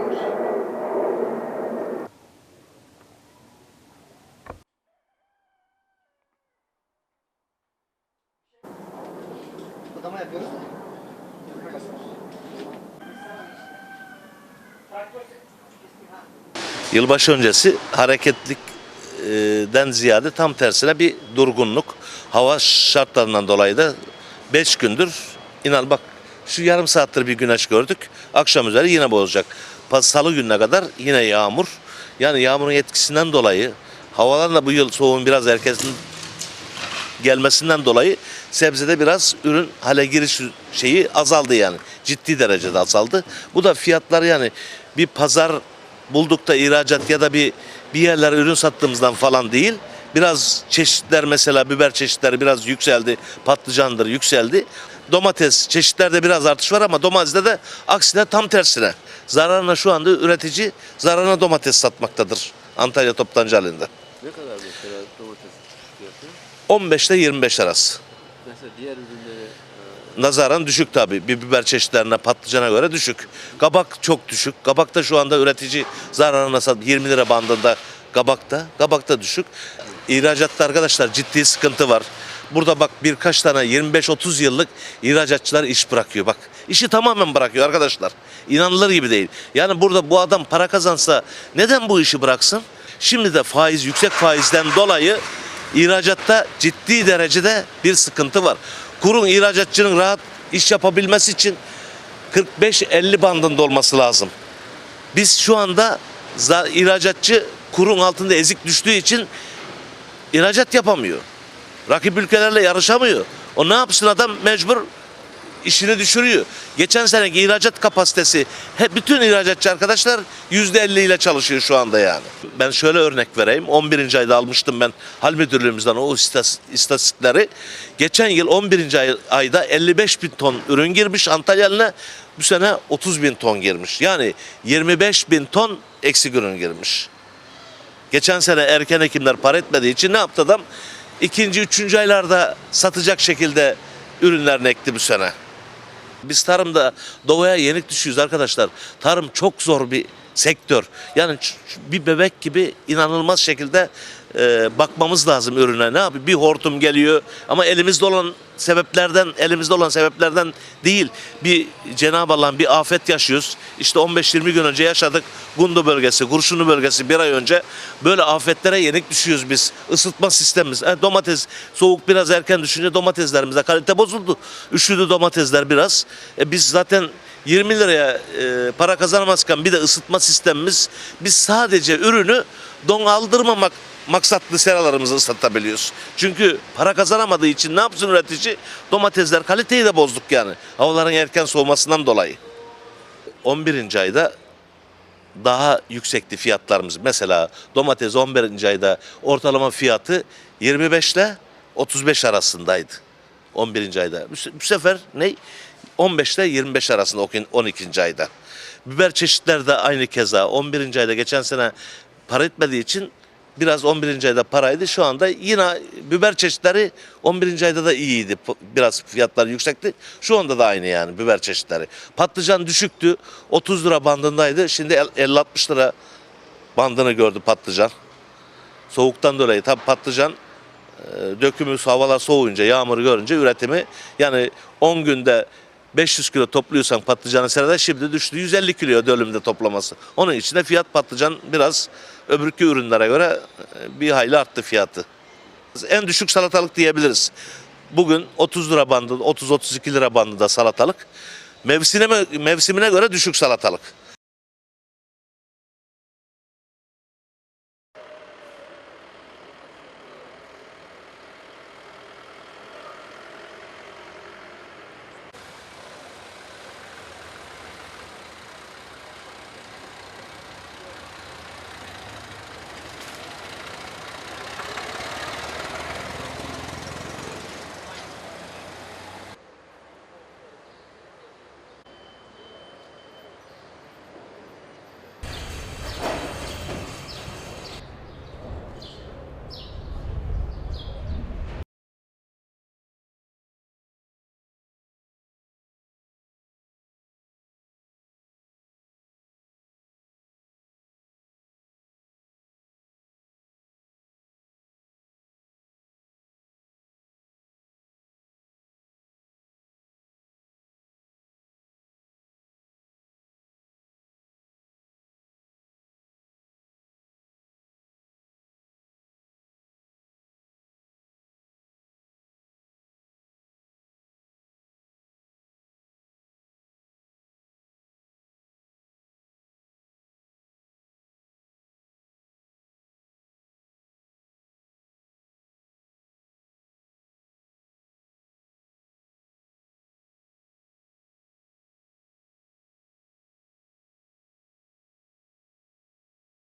Da. Yılbaşı öncesi hareketlikten ziyade tam tersine bir durgunluk. Hava şartlarından dolayı da 5 gündür inan bak şu yarım saattir bir güneş gördük. Akşam üzeri yine bozacak. Salı gününe kadar yine yağmur. Yani yağmurun etkisinden dolayı havaların da bu yıl soğuğun biraz erken gelmesinden dolayı sebzede biraz ürün hale giriş şeyi azaldı yani. Ciddi derecede azaldı. Bu da fiyatlar yani bir pazar bulduk da ihracat ya da bir bir yerlere ürün sattığımızdan falan değil. Biraz çeşitler mesela biber çeşitleri biraz yükseldi. Patlıcandır yükseldi. Domates çeşitlerde biraz artış var ama domateste de aksine tam tersine. Zararına şu anda üretici zararına domates satmaktadır. Antalya Toptancı halinde. Ne kadar mesela domates fiyatı? 15 ile 25 arası. Mesela diğer ürünlere nazaran düşük tabi. Bir biber çeşitlerine patlıcana göre düşük. Kabak çok düşük. Kabak da şu anda üretici zararına sat 20 lira bandında kabakta. Kabakta düşük. İhracatta arkadaşlar ciddi sıkıntı var. Burada bak birkaç tane 25-30 yıllık ihracatçılar iş bırakıyor bak. işi tamamen bırakıyor arkadaşlar. İnanılır gibi değil. Yani burada bu adam para kazansa neden bu işi bıraksın? Şimdi de faiz yüksek faizden dolayı ihracatta ciddi derecede bir sıkıntı var. Kurun ihracatçının rahat iş yapabilmesi için 45-50 bandında olması lazım. Biz şu anda ihracatçı kurun altında ezik düştüğü için ihracat yapamıyor. Rakip ülkelerle yarışamıyor. O ne yapsın adam mecbur işini düşürüyor. Geçen seneki ihracat kapasitesi hep bütün ihracatçı arkadaşlar %50 ile çalışıyor şu anda yani. Ben şöyle örnek vereyim. 11. ayda almıştım ben hal müdürlüğümüzden o istatistikleri. Geçen yıl 11. ay- ayda 55 bin ton ürün girmiş Antalyalı'na. Bu sene 30 bin ton girmiş. Yani 25 bin ton eksik ürün girmiş. Geçen sene erken ekimler para etmediği için ne yaptı adam? İkinci, üçüncü aylarda satacak şekilde ürünlerini ekti bu sene. Biz tarımda doğaya yenik düşüyoruz arkadaşlar. Tarım çok zor bir sektör. Yani bir bebek gibi inanılmaz şekilde e, bakmamız lazım ürüne. Ne yapıyor? Bir hortum geliyor ama elimizde olan sebeplerden, elimizde olan sebeplerden değil. Bir Cenab-ı Allah'ın bir afet yaşıyoruz. İşte 15-20 gün önce yaşadık. Gundu bölgesi, Kurşunlu bölgesi bir ay önce böyle afetlere yenik düşüyoruz biz. Isıtma sistemimiz. E, domates soğuk biraz erken düşünce domateslerimizde kalite bozuldu. Üşüdü domatesler biraz. E, biz zaten 20 liraya e, para kazanamazken bir de ısıtma sistemimiz biz sadece ürünü don aldırmamak maksatlı seralarımızı ıslatabiliyoruz. Çünkü para kazanamadığı için ne yapsın üretici? Domatesler kaliteyi de bozduk yani. Havaların erken soğumasından dolayı. 11. ayda daha yüksekti fiyatlarımız. Mesela domates 11. ayda ortalama fiyatı 25 ile 35 arasındaydı. 11. ayda. Bu se- Bu sefer ne? 15 ile 25 arasında okin- 12. ayda. Biber çeşitleri de aynı keza 11. ayda geçen sene para etmediği için biraz 11. ayda paraydı. Şu anda yine biber çeşitleri 11. ayda da iyiydi. Biraz fiyatlar yüksekti. Şu anda da aynı yani biber çeşitleri. Patlıcan düşüktü. 30 lira bandındaydı. Şimdi el- 50-60 lira bandını gördü patlıcan. Soğuktan dolayı tabi patlıcan e, dökümü havalar soğuyunca yağmur görünce üretimi yani 10 günde 500 kilo topluyorsan patlıcanı serada şimdi düştü 150 kilo dönümde toplaması. Onun için de fiyat patlıcan biraz öbürkü ürünlere göre e, bir hayli arttı fiyatı. En düşük salatalık diyebiliriz. Bugün 30 lira bandı, 30-32 lira bandında salatalık. Mevsimine, mevsimine göre düşük salatalık.